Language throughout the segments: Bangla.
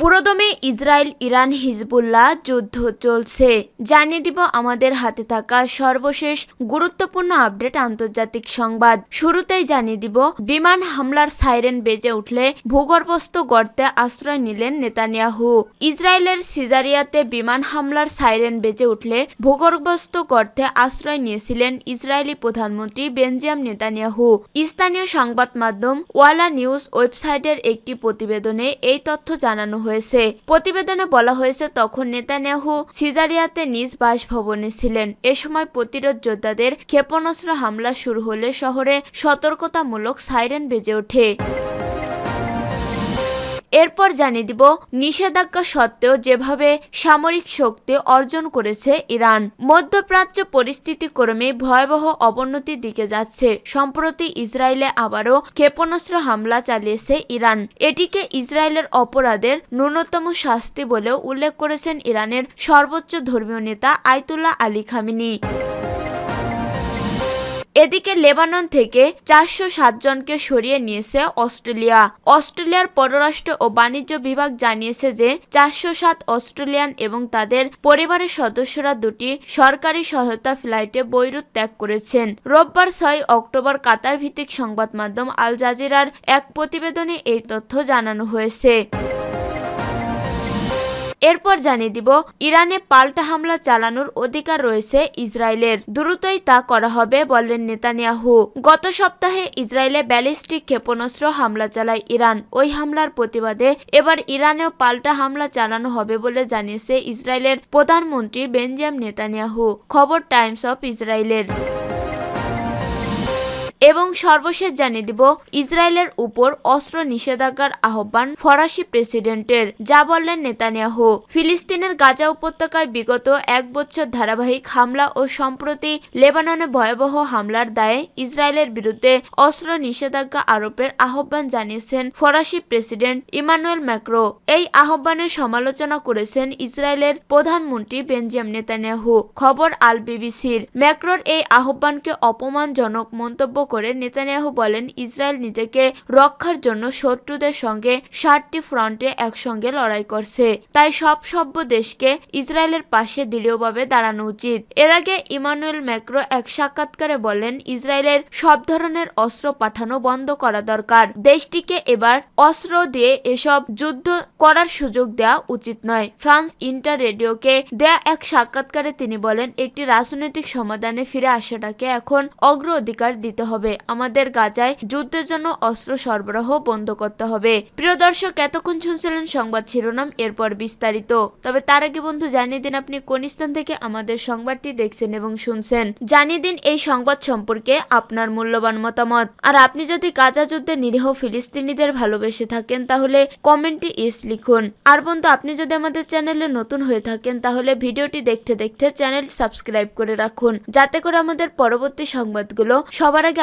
পুরোদমে ইসরায়েল, ইরান, হিজবুল্লাহ যুদ্ধ চলছে। জানিয়ে দিব আমাদের হাতে থাকা সর্বশেষ গুরুত্বপূর্ণ আপডেট আন্তর্জাতিক সংবাদ। শুরুতেই জানিয়ে দিব, বিমান হামলার সাইরেন বেজে উঠলে ভূগর্ভস্থ গর্তে আশ্রয় নিলেন নেতানিয়াহু। ইসরায়েলের সিজারিয়াতে বিমান হামলার সাইরেন বেজে উঠলে ভূগর্ভস্থ গর্তে আশ্রয় নিয়েছিলেন ইসরায়েলি প্রধানমন্ত্রী বেনজিয়াম নেতানিয়াহু। স্থানীয় সংবাদ মাধ্যম ওয়ালা নিউজ ওয়েবসাইটের একটি প্রতিবেদনে এই তথ্য জানানো হয়েছে। প্রতিবেদনে বলা হয়েছে, তখন নেতানিয়াহু সিজারিয়াতে নিজ বাসভবনে ছিলেন। এ সময় প্রতিরোধ যোদ্ধাদের ক্ষেপণাস্ত্র হামলা শুরু হলে শহরে সতর্কতামূলক সাইরেন বেজে ওঠে। এরপর জানিয়ে দিব, নিষেধাজ্ঞা সত্ত্বেও যেভাবে সামরিক শক্তি অর্জন করেছে ইরান, মধ্যপ্রাচ্য পরিস্থিতি ক্রমে ভয়াবহ অবনতির দিকে যাচ্ছে। সম্প্রতি ইসরায়েলে আবারও ক্ষেপণাস্ত্র হামলা চালিয়েছে ইরান। এটিকে ইসরায়েলের অপরাধের ন্যূনতম শাস্তি বলেও উল্লেখ করেছেন ইরানের সর্বোচ্চ ধর্মীয় নেতা আয়তুল্লাহ আলী খামিনি। এদিকে লেবানন থেকে চারশো জনকে সরিয়ে নিয়েছে অস্ট্রেলিয়া। অস্ট্রেলিয়ার পররাষ্ট্র ও বাণিজ্য বিভাগ জানিয়েছে যে চারশো সাত অস্ট্রেলিয়ান এবং তাদের পরিবারের সদস্যরা দুটি সরকারি সহায়তা ফ্লাইটে বৈরুত ত্যাগ করেছেন। রোববার ছয় অক্টোবর কাতার ভিত্তিক সংবাদ মাধ্যম আল জাজিরার এক প্রতিবেদনে এই তথ্য জানানো হয়েছে। এরপর জানিয়ে দিব, ইরানে পাল্টা হামলা চালানোর অধিকার রয়েছে ইসরায়েলের। দ্রুতই তা করা হবে বললেন নেতানিয়াহু। গত সপ্তাহে ইসরায়েলে ব্যালিস্টিক ক্ষেপণাস্ত্র হামলা চালায় ইরান। ওই হামলার প্রতিবাদে এবার ইরানেও পাল্টা হামলা চালানো হবে বলে জানিয়েছে ইসরায়েলের প্রধানমন্ত্রী বেনজিয়াম নেতানিয়াহু। খবর টাইমস অফ ইসরায়েলের। এবং সর্বশেষ জানিয়ে দিব, ইসরায়েলের উপর অস্ত্র নিষেধাজ্ঞার আহ্বান ফরাসি প্রেসিডেন্টের। যা বললেন নেতানিয়াহু, ফিলিস্তিনের গাজা উপত্যকায় বিগত এক বছর ধারাবাহিক হামলা ও সম্প্রতি লেবাননে ভয়াবহ হামলার দায়ে ইসরায়েলের বিরুদ্ধে অস্ত্র নিষেধাজ্ঞা আরোপের আহ্বান জানিয়েছেন ফরাসি প্রেসিডেন্ট ইমানুয়েল ম্যাক্রো। এই আহ্বানের সমালোচনা করেছেন ইসরায়েলের প্রধানমন্ত্রী বেনজিয়াম নেতানিয়াহু। খবর আল বিবিসির। ম্যাক্রোর এই আহ্বানকে অপমানজনক মন্তব্য করে নেতানিয়াহু বলেন, ইসরায়েল নিজেকে রক্ষার জন্য শত্রুদের সঙ্গে ষাটটি ফ্রন্টে একসঙ্গে লড়াই করছে। তাই সব সভ্য দেশকে ইসরায়েলের পাশে দৃঢ়ভাবে দাঁড়ানো উচিত। এর আগে ইমানুয়েল ম্যাক্রো এক সাক্ষাৎকারে বলেন, ইসরায়েলের সব ধরনের অস্ত্র পাঠানো বন্ধ করা দরকার। দেশটিকে এবার অস্ত্র দিয়ে এসব যুদ্ধ করার সুযোগ দেওয়া উচিত নয়। ফ্রান্স ইন্টার রেডিওকে দেয়া এক সাক্ষাৎকারে তিনি বলেন, একটি রাজনৈতিক সমাধানে ফিরে আসাটাকে এখন অগ্রাধিকার দিতে হবে। আমাদের গাজায় যুদ্ধের জন্য অস্ত্র সরবরাহ বন্ধ করতে হবে। প্রিয় দর্শক, এতক্ষণ শুনছিলেন সংবাদ শিরোনাম, এরপর বিস্তারিত। তবে তার আগে বন্ধু, জানিয়ে দিন আপনি কোন স্থান থেকে আমাদের সংবাদটি দেখছেন এবং শুনছেন। জানিয়ে দিন এই সংবাদ সম্পর্কে আপনার মূল্যবান মতামত। আর আপনি যদি গাজা যুদ্ধে নিরীহ ফিলিস্তিনিদের ভালোবেসে থাকেন, তাহলে কমেন্টে ইস লিখুন। আর বন্ধু, আপনি যদি আমাদের চ্যানেলে নতুন হয়ে থাকেন, তাহলে ভিডিওটি দেখতে দেখতে চ্যানেল সাবস্ক্রাইব করে রাখুন। যাতে করে আমাদের পরবর্তী সংবাদগুলো সবার আগে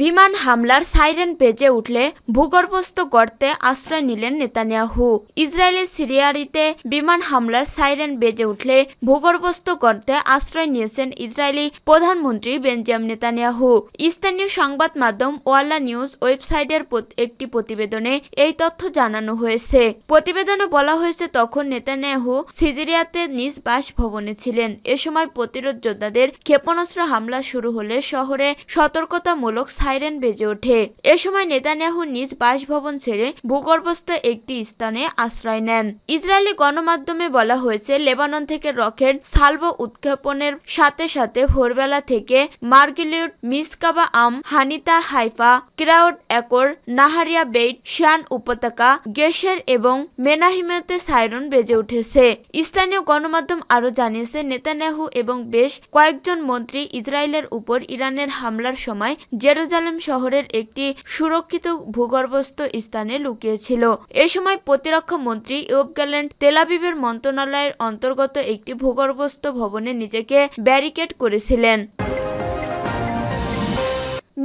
বিমান হামলার সাইরেন বেজে উঠলে ভূগর্ভস্থ গর্তে আশ্রয় নিলেন নেতানিয়াহু। ইসরায়েলের সিরিয়ারিতে বিমান হামলার সাইরেন বেজে উঠলে ভূগর্ভস্থ গর্তে আশ্রয় নিয়েছেন ইসরায়েলি প্রধানমন্ত্রী বেঞ্জাম নেতানিয়াহু। স্থানীয় সংবাদ মাধ্যম ওয়ালা নিউজ ওয়েবসাইটের একটি প্রতিবেদনে এই তথ্য জানানো হয়েছে। প্রতিবেদনে বলা হয়েছে, তখন নেতানিয়াহু সিজিরিয়াতে নিজ বাসভবনে ছিলেন। এ সময় প্রতিরোধ যোদ্ধাদের ক্ষেপণাস্ত্র হামলা শুরু হলে শহরে সতর্কতামূলক সাইরেন বেজে ওঠে। এ সময় নেতানিয়াহু নিজ বাসভবন ছেড়ে ভূগর্ভস্থ একটি স্থানে আশ্রয় নেন। ইসরায়েলি গণমাধ্যমে বলা হয়েছে, লেবানন থেকে রকেট সালভো উৎক্ষেপণের সাথে সাথে ভোরবেলা থেকে Margaliot Misgav Am, Hanita, Haifa, crowd Acre, Nahariya Beit, Shean উপত্যকা, গেশের এবং মেনাহিমেতে সাইরন বেজে উঠেছে। স্থানীয় গণমাধ্যম আরও জানিয়েছে, নেতানিয়াহু এবং বেশ কয়েকজন মন্ত্রী ইসরায়েলের উপর ইরানের হামলার সময় জেরুজালেম শহরের একটি সুরক্ষিত ভূগর্ভস্থ স্থানে লুকিয়েছিল। এ সময় প্রতিরক্ষা মন্ত্রী ইউব গ্যালেন্ট তেলাবিবের মন্ত্রণালয়ের অন্তর্গত একটি ভূগর্ভস্থ ভবনে নিজেকে ব্যারিকেড করেছিলেন।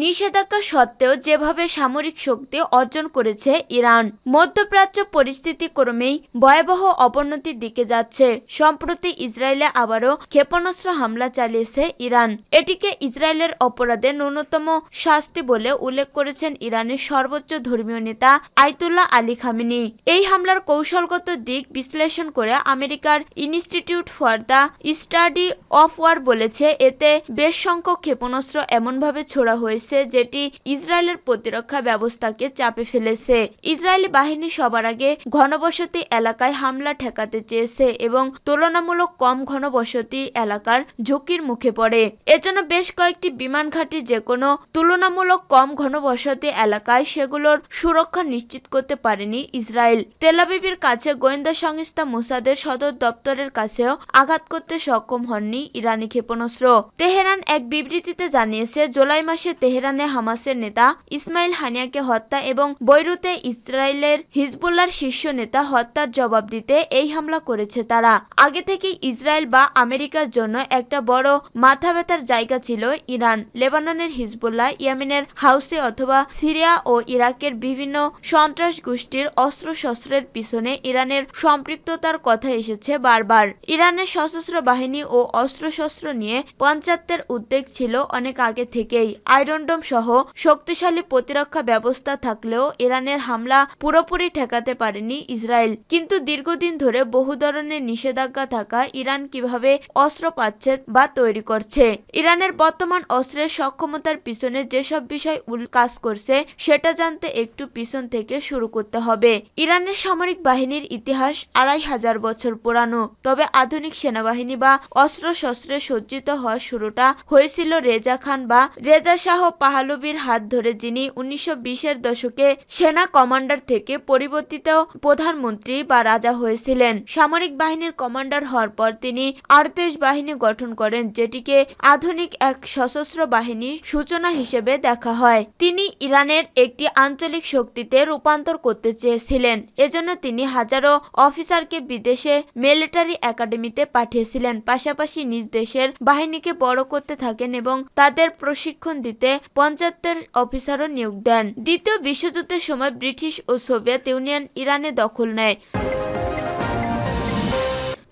নিষেধাজ্ঞা সত্ত্বেও যেভাবে সামরিক শক্তি অর্জন করেছে ইরান, মধ্যপ্রাচ্য পরিস্থিতি ক্রমেই ভয়াবহ অবনতির দিকে যাচ্ছে। সম্প্রতি ইসরায়েলে আবারও ক্ষেপণাস্ত্র হামলা চালিয়েছে ইরান। এটিকে ইসরায়েলের অপরাধে ন্যূনতম শাস্তি বলে উল্লেখ করেছেন ইরানের সর্বোচ্চ ধর্মীয় নেতা আইতুল্লাহ আলী খামিনি। এই হামলার কৌশলগত দিক বিশ্লেষণ করে আমেরিকার Institute for the Study of War বলেছে, এতে বেশ সংখ্যক ক্ষেপণাস্ত্র এমনভাবে ছোড়া হয়েছে। যেটি ইসরায়েলের প্রতিরক্ষা ব্যবস্থাকে চাপে ফেলেছে। ইসরায়েলি বাহিনী সবার আগে ঘনবসতি এলাকায় হামলা ঠেকাতে চেয়েছে এবং তুলনামূলক কম ঘনবসতি এলাকার ঝুঁকির মুখে পড়ে। এজন্য বেশ কয়েকটি বিমান ঘাঁটি যে কোনো তুলনামূলক কম ঘনবসতি এলাকায় সেগুলোর সুরক্ষা নিশ্চিত করতে পারেনি ইসরায়েল। তেলাবিবির কাছে গোয়েন্দা সংস্থা মোসাদের সদর দপ্তরের কাছেও আঘাত করতে সক্ষম হননি ইরানি ক্ষেপণাস্ত্র। তেহরান এক বিবৃতিতে জানিয়েছে, জুলাই মাসে তেহরানে হামাসের নেতা ইসমাইল হানিয়াকে হত্যা এবং বৈরুতে ইসরায়েলের হিজবুল্লার শীর্ষ নেতা হত্যার জবাব দিতে এই হামলা করেছে তারা। আগে থেকেই ইসরায়েল বা আমেরিকার জন্য একটা বড় মাথা ব্যথার জায়গা ছিল ইরান। লেবাননের হিজবুল্লাহ ইয়েমেনের হাউসে অথবা সিরিয়া ও ইরাকের বিভিন্ন সন্ত্রাস গোষ্ঠীর অস্ত্রশস্ত্রের পিছনে ইরানের সম্পৃক্ততার কথা এসেছে বারবার। ইরানের সশস্ত্র বাহিনী ও অস্ত্রশস্ত্র নিয়ে পঞ্চায়েতের উদ্বেগ ছিল অনেক আগে থেকেই। আয়রনডোম সহ শক্তিশালী প্রতিরক্ষা ব্যবস্থা থাকলেও ইরানের হামলা পুরোপুরি ঠেকাতে পারেনি ইসরায়েল। কিন্তু দীর্ঘদিন ধরে বহু ধরনের নিষেধাজ্ঞা থাকা ইরান কীভাবে অস্ত্র পাচ্ছে বা তৈরি করছে? ইরানের বর্তমান অস্ত্রের সক্ষমতার পিছনে যেসব বিষয় উল কাজ করছে, সেটা জানতে একটু পিছন থেকে শুরু করতে হবে। ইরানের সামরিক বাহিনীর ইতিহাস আড়াই হাজার বছর পুরানো, তবে আধুনিক সেনাবাহিনী বা অস্ত্র শস্ত্রে সজ্জিত হওয়ার শুরুটা হয়েছিল রেজা খান বা রেজা শাহ পাহালবির হাত ধরে যিনি উনিশশো বিশের দশকে সেনা কমান্ডার থেকে পরিবর্তিত প্রধানমন্ত্রী বা রাজা হয়েছিলেন। সামরিক বাহিনীর কমান্ডার হওয়ার পর তিনি আর্দেশ বাহিনী গঠন করেন, যেটিকে আধুনিক এক সশস্ত্র বাহিনী সূচনা হিসেবে দেখা হয়। তিনি ইরানের একটি আঞ্চলিক শক্তিতে রূপান্তর করতে চেয়েছিলেন। এজন্য তিনি হাজারো অফিসারকে বিদেশে মিলিটারি একাডেমিতে পাঠিয়েছিলেন। পাশাপাশি নিজ দেশের বাহিনীকে বড় করতে থাকেন এবং তাদের প্রশিক্ষণ দিতে পঞ্চায়েতের অফিসারও নিয়োগ দেন। দ্বিতীয় বিশ্বযুদ্ধের সময় ব্রিটিশ ও সোভিয়েত ইউনিয়ন ইরানে দখল নেয়।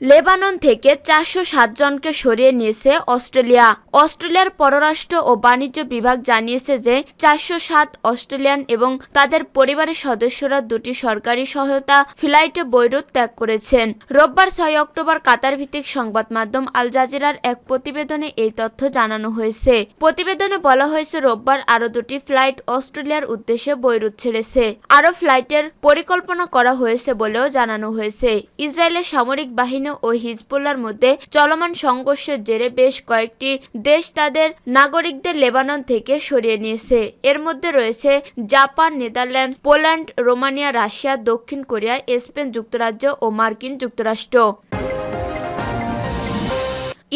লেবানন থেকে চারশো জনকে সরিয়ে নিয়েছে অস্ট্রেলিয়া। অস্ট্রেলিয়ার পররাষ্ট্র ও বাণিজ্য বিভাগ জানিয়েছে যে চারশো সাত অস্ট্রেলিয়ান এবং তাদের পরিবারের সদস্যরা দুটি সরকারি সহায়তা ফ্লাইটে বৈরুত ত্যাগ করেছেন। রোববার ছয় অক্টোবর কাতার ভিত্তিক সংবাদ মাধ্যম আল জাজিরার এক প্রতিবেদনে এই তথ্য জানানো হয়েছে। প্রতিবেদনে বলা হয়েছে, রোববার আরও দুটি ফ্লাইট অস্ট্রেলিয়ার উদ্দেশ্যে বৈরুত ছেড়েছে। আরও ফ্লাইটের পরিকল্পনা করা হয়েছে বলেও জানানো হয়েছে। ইসরায়েলের সামরিক বাহিনী ও হিজবুল্লার মধ্যে চলমান সংঘর্ষের জেরে বেশ কয়েকটি দেশ তাদের নাগরিকদের লেবানন থেকে সরিয়ে নিয়েছে। এর মধ্যে রয়েছে Japan, Netherlands, Poland, Romania, Russia, দক্ষিণ কোরিয়া, স্পেন যুক্তরাজ্য ও মার্কিন যুক্তরাষ্ট্র।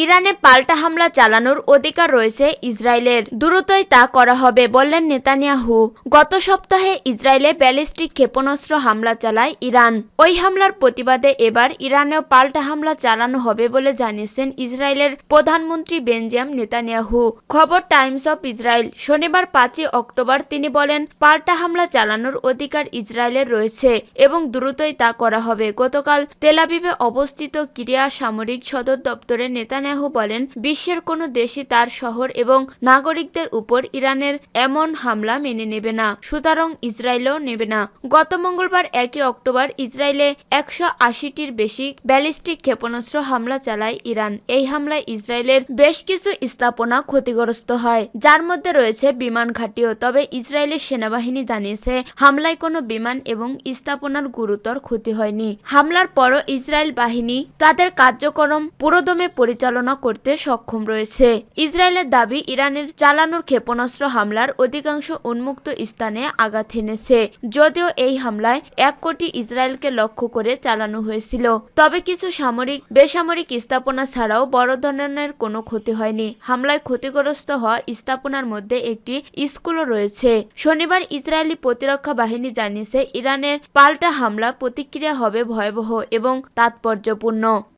ইরানে পাল্টা হামলা চালানোর অধিকার রয়েছে ইসরায়েলের। দ্রুতই তা করা হবে বললেন নেতানিয়াহু। গত সপ্তাহে ইসরায়েলে ব্যালিস্টিক ক্ষেপণাস্ত্র হামলা চালায় ইরান। ওই হামলার প্রতিবাদে এবার ইরানেও পাল্টা হামলা চালানো হবে বলে জানিয়েছেন ইসরায়েলের প্রধানমন্ত্রী বেঞ্জাম নেতানিয়াহু। খবর টাইমস অফ ইসরায়েল, শনিবার পাঁচই অক্টোবর তিনি বলেন, পাল্টা হামলা চালানোর অধিকার ইসরায়েলের রয়েছে এবং দ্রুতই তা করা হবে। গতকাল তেলাবিবে অবস্থিত ক্রিয়া সামরিক সদর দপ্তরের নেতানিয়াহু বলেন, বিশ্বের কোনো দেশই তার শহর এবং নাগরিকদের উপর ইরানের এমন হামলা মেনে নেবে না, সুতরাং ইসরায়েলও নেবে না। গত মঙ্গলবার একই অক্টোবর ইসরায়েলে একশো আশিটির বেশি ব্যালিস্টিক ক্ষেপণাস্ত্র হামলা চালায় ইরান। এই হামলায় ইসরায়েলের বেশ কিছু স্থাপনা ক্ষতিগ্রস্ত হয়, যার মধ্যে রয়েছে বিমান ঘাঁটিও। তবে ইসরায়েলের সেনাবাহিনী জানিয়েছে, হামলায় কোনো বিমান এবং স্থাপনার গুরুতর ক্ষতি হয়নি। হামলার পরও ইসরায়েল বাহিনী তাদের কার্যক্রম পুরোদমে পরিচালনা করতে সক্ষম রয়েছে। ইসরায়েলের দাবি, ইরানের চালানোর ক্ষেপণাস্ত্র হামলার অধিকাংশ উন্মুক্ত স্থানে আঘাত হেনেছে। যদিও এই হামলায় এক কোটি ইসরায়েলকে লক্ষ্য করে চালানো হয়েছিল। তবে কিছু সামরিক, বেসামরিক স্থাপনা ছাড়াও বড় ধরনের কোনো ক্ষতি হয়নি। হামলায় ক্ষতিগ্রস্ত হওয়া স্থাপনার মধ্যে একটি স্কুলও রয়েছে। শনিবার ইসরায়েলি প্রতিরক্ষা বাহিনী জানিয়েছে, ইরানের পাল্টা হামলা প্রতিক্রিয়া হবে ভয়াবহ এবং তাৎপর্যপূর্ণ।